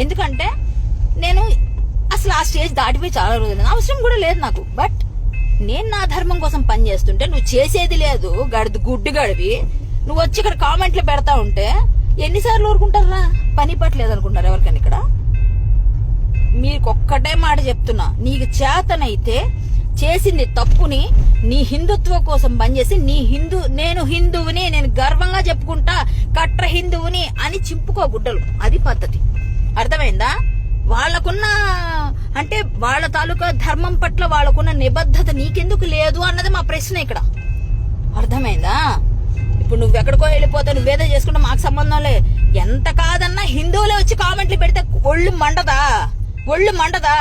ఎందుకంటే నేను అసలు ఆ స్టేజ్ దాటిపోయి చాలా రోజులు అవసరం కూడా లేదు నాకు. బట్ నేను నా ధర్మం కోసం పని చేస్తుంటే నువ్వు చేసేది లేదు. గడిది గుడ్డు గడివి. నువ్వు వచ్చి ఇక్కడ కామెంట్లు పెడతా ఉంటే ఎన్నిసార్లు ఊరుకుంటారా? పని పట్టలేదు అనుకుంటారు ఎవరికైనా ఇక్కడ? మీకు ఒక్కటే మాట చెప్తున్నా. నీకు చేతనైతే చేసింది తప్పుని నీ హిందుత్వ కోసం పనిచేసి నీ హిందూ నేను హిందువుని నేను గర్వంగా చెప్పుకుంటా కట్ర హిందువుని అని చింపుకో గుడ్డలు. అది పద్ధతి. అర్థమైందా? వాళ్ళకున్న అంటే వాళ్ళ తాలూకా ధర్మం పట్ల వాళ్ళకున్న నిబద్ధత నీకెందుకు లేదు అన్నది మా ప్రశ్న ఇక్కడ. అర్థమైందా? ఇప్పుడు నువ్వు ఎక్కడికో వెళ్ళిపోతే నువ్వేదో చేసుకుంటే మాకు సంబంధం లే. ఎంత కాదన్నా హిందువులే వచ్చి కామెంట్లు పెడితే ఒళ్ళు మండదా? ఒళ్ళు మండదా?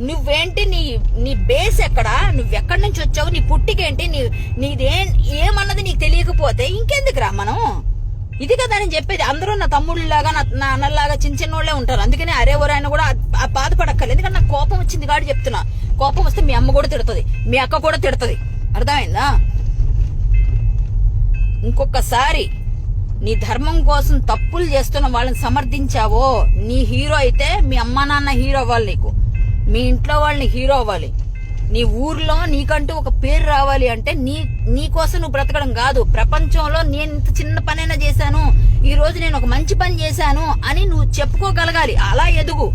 నువ్వేంటి నీ నీ బేస్ ఎక్కడ? నువ్వెక్కడి నుంచి వచ్చావు? నీ పుట్టికేంటి? నీ నీదేం ఏమన్నది నీకు తెలియకపోతే ఇంకెందుకురా మనం? ఇది కదా నేను చెప్పేది. అందరూ నా తమ్ముళ్ళలాగా నా అన్నలాగా చిన్న చిన్నోళ్ళే ఉంటారు. అందుకని అరే ఆయన కూడా బాధపడక్కర్లేదు. ఎందుకంటే నాకు కోపం వచ్చింది కాబట్టి చెప్తున్నా. కోపం వస్తే మీ అమ్మ కూడా తిడుతుంది. మీ అక్క కూడా తిడుతుంది. అర్థమైందా? ఇంకొకసారి నీ ధర్మం కోసం తప్పులు చేస్తున్న వాళ్ళని సమర్థించావో నీ హీరో అయితే మీ అమ్మా నాన్న హీరో అవ్వాలి నీకు. మీ ఇంట్లో వాళ్ళని హీరో అవ్వాలి. నీ ఊర్లో నీకంటూ ఒక పేరు రావాలి అంటే నీ నీ కోసం నువ్వు బ్రతకడం కాదు. ప్రపంచంలో నేను ఇంత చిన్న పనైనా చేశాను. ఈ రోజు నేను ఒక మంచి పని చేశాను అని నువ్వు చెప్పుకోగలగాలి. అలా ఎదుగు.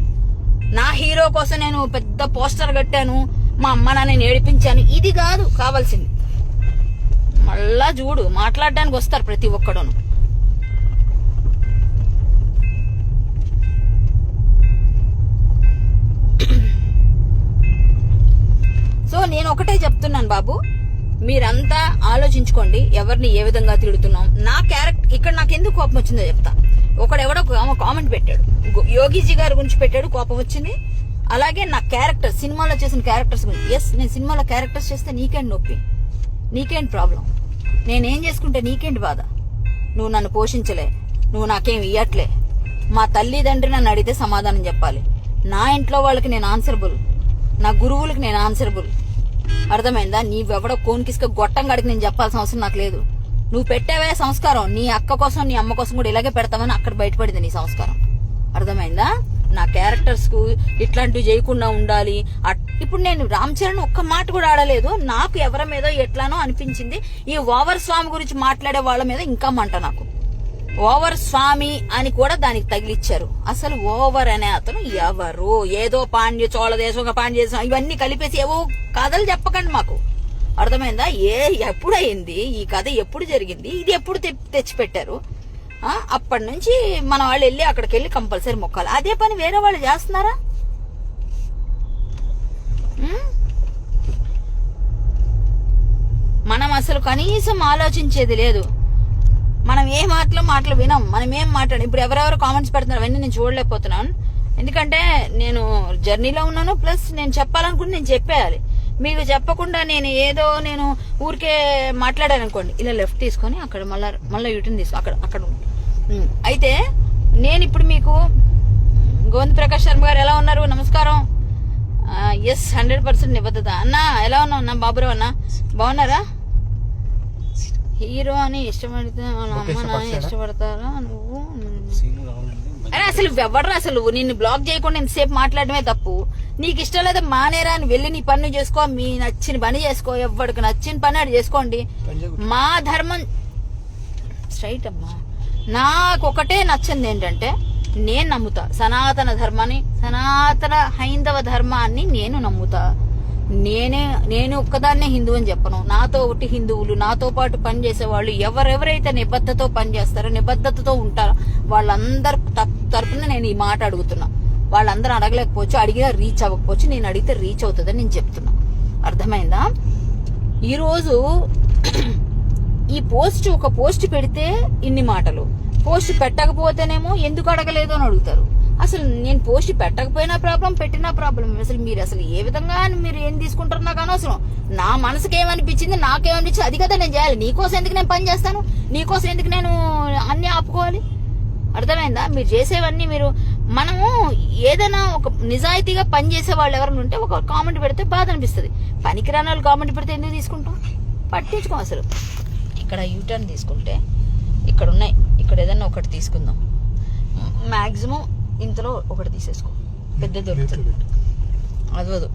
నా హీరో కోసం నేను పెద్ద పోస్టర్ కట్టాను. మా అమ్మ నాన్న ఏడిపించాను ఇది కాదు కావాల్సింది. మళ్ళా చూడు మాట్లాడడానికి వస్తారు ప్రతి ఒక్కడును. ఒకటే చెప్తున్నాను బాబు. మీరంతా ఆలోచించుకోండి ఎవరిని ఏ విధంగా తిడుతున్నాం. నా క్యారెక్టర్ ఇక్కడ నాకు ఎందుకు కోపం వచ్చిందో చెప్తా. ఒకడెవడో ఒక కామెంట్ పెట్టాడు. యోగిజీ గారి గురించి పెట్టాడు కోపం వచ్చింది. అలాగే నా క్యారెక్టర్ సినిమాలో చేసిన క్యారెక్టర్స్ గురించి. ఎస్ నేను సినిమాలో క్యారెక్టర్స్ చేస్తే నీకేంటి నొప్పి? నీకేంటి ప్రాబ్లం నేనేం చేసుకుంటే నీకేంటి బాధ? నువ్వు నన్ను పోషించలే. నువ్వు నాకేం ఇయ్యట్లే. మా తల్లిదండ్రి నన్ను అడిగితే సమాధానం చెప్పాలి. నా ఇంట్లో వాళ్ళకి నేను ఆన్సరబుల్ నా గురువులకు నేను ఆన్సరబుల్ అర్థమైందా? నీవెవడో కోన్కిస్క గొట్టం గడికి నేను చెప్పాల్సిన అవసరం నాకు లేదు. నువ్వు పెట్టావే సంస్కారం. నీ అక్క కోసం నీ అమ్మ కోసం కూడా ఇలాగే పెడతామని అక్కడ బయటపడింది నీ సంస్కారం. అర్థమైందా? నా క్యారెక్టర్స్కు ఇట్లాంటివి చేయకుండా ఉండాలి. అట్- ఇప్పుడు నేను రామ్ చరణ్ ఒక్క మాట కూడా ఆడలేదు. నాకు ఎవరి మీద ఎట్లానో అనిపించింది. ఈ ఓవర్ స్వామి గురించి మాట్లాడే వాళ్ళ మీద ఇంకా మంట నాకు. ఓవర్ స్వామి అని కూడా దానికి తగిలిచ్చారు. అసలు ఓవర్ అనే అతను ఎవరు? ఏదో పాండ్య చోళ దేశం ఒక పాండ్య ఇవన్నీ కలిపేసి ఏవో కథలు చెప్పకండి మాకు. అర్థమైందా? ఏ ఎప్పుడు అయింది ఈ కథ ఎప్పుడు జరిగింది? ఇది ఎప్పుడు తెచ్చిపెట్టారు? అప్పటి నుంచి మన వాళ్ళు వెళ్ళి అక్కడికి వెళ్ళి కంపల్సరీ మొక్కాలి. అదే పని వేరే వాళ్ళు చేస్తున్నారా? మనం అసలు కనీసం ఆలోచించేది లేదు. మనం ఏ మాటలో మాటలు వినం మనం ఏం మాట్లాడు ఇప్పుడు ఎవరెవరు కామెంట్స్ పెడుతున్నారు అవన్నీ నేను చూడలేకపోతున్నాను. ఎందుకంటే నేను జర్నీలో ఉన్నాను ప్లస్ నేను చెప్పాలనుకుంటే నేను చెప్పేయాలి. మీకు చెప్పకుండా నేను ఏదో నేను ఊరికే మాట్లాడాను అనుకోండి ఇలా లెఫ్ట్ తీసుకొని అక్కడ మళ్ళా మళ్ళీ యూటర్న్ తీసుకో అక్కడ అక్కడ అయితే నేను ఇప్పుడు మీకు గోవింద్ ప్రకాష్ శర్మ గారు ఎలా ఉన్నారు? నమస్కారం. ఎస్ హండ్రెడ్ పర్సెంట్ నిబద్ధత. అన్న ఎలా ఉన్నావు అన్న? బాబురావు అన్న? బాగున్నారా? హీరో అని ఇష్టపడితే వాళ్ళ అమ్మ నాన్న ఇష్టపడతారా? నువ్వు? అరే అసలు ఎవరు అసలు? నిన్ను బ్లాక్ చేయకుండా ఇంతసేపు మాట్లాడమే తప్పు. నీకు ఇష్టం లేదా మానేరా అని వెళ్ళి నీ పని చేసుకో మీ నచ్చిన పని చేసుకో. ఎవరికి నచ్చిన పని అది చేసుకోండి. మా ధర్మం స్ట్రైట్ అమ్మా. నాకు ఒకటే నచ్చింది ఏంటంటే నేను నమ్ముతా. సనాతన ధర్మాన్ని సనాతన హైందవ ధర్మాన్ని నేను నమ్ముతా. నేనే నేను ఒక్కదాన్నే హిందువు అని చెప్పను. నాతో ఒకటి హిందువులు నాతో పాటు పనిచేసే వాళ్ళు ఎవరెవరైతే నిబద్ధతతో పనిచేస్తారో నిబద్ధతతో ఉంటారో వాళ్ళందరి తరపున నేను ఈ మాట అడుగుతున్నా. వాళ్ళందరూ అడగలేకపోవచ్చు అడిగినా రీచ్ అవ్వకపోవచ్చు నేను అడిగితే రీచ్ అవుతుందని నేను చెప్తున్నా. అర్థమైందా? ఈరోజు ఈ పోస్ట్ ఒక పోస్ట్ పెడితే ఇన్ని మాటలు. పోస్ట్ పెట్టకపోతేనేమో ఎందుకు అడగలేదు అని అడుగుతారు. అసలు నేను పోస్ట్ పెట్టకపోయినా ప్రాబ్లం పెట్టినా ప్రాబ్లం. అసలు మీరు అసలు ఏ విధంగా మీరు ఏం తీసుకుంటారో నాకు అనవసరం. నా మనసుకి ఏమనిపించింది నాకేమనిపించింది అది కదా నేను చేయాలి. నీకోసం ఎందుకు నేను పని చేస్తాను? నీకోసం ఎందుకు నేను అన్ని ఆపుకోవాలి? అర్థమైందా? మీరు చేసేవన్నీ మీరు మనము ఏదైనా ఒక నిజాయితీగా పని చేసే వాళ్ళు ఎవరైనా ఉంటే ఒక కామెంట్ పెడితే బాధ అనిపిస్తుంది. పనికిరాని వాళ్ళు కామెంట్ పెడితే ఎందుకు తీసుకుంటాం? పట్టించుకో అసలు. ఇక్కడ యూటర్న్ తీసుకుంటే ఇక్కడ ఉన్నాయి ఇక్కడ ఏదైనా ఒకటి తీసుకుందాం. మ్యాక్సిమం ఇంతలో ఒకటి తీసేసుకో. పెద్ద దొరుకుతుంది. అదవదు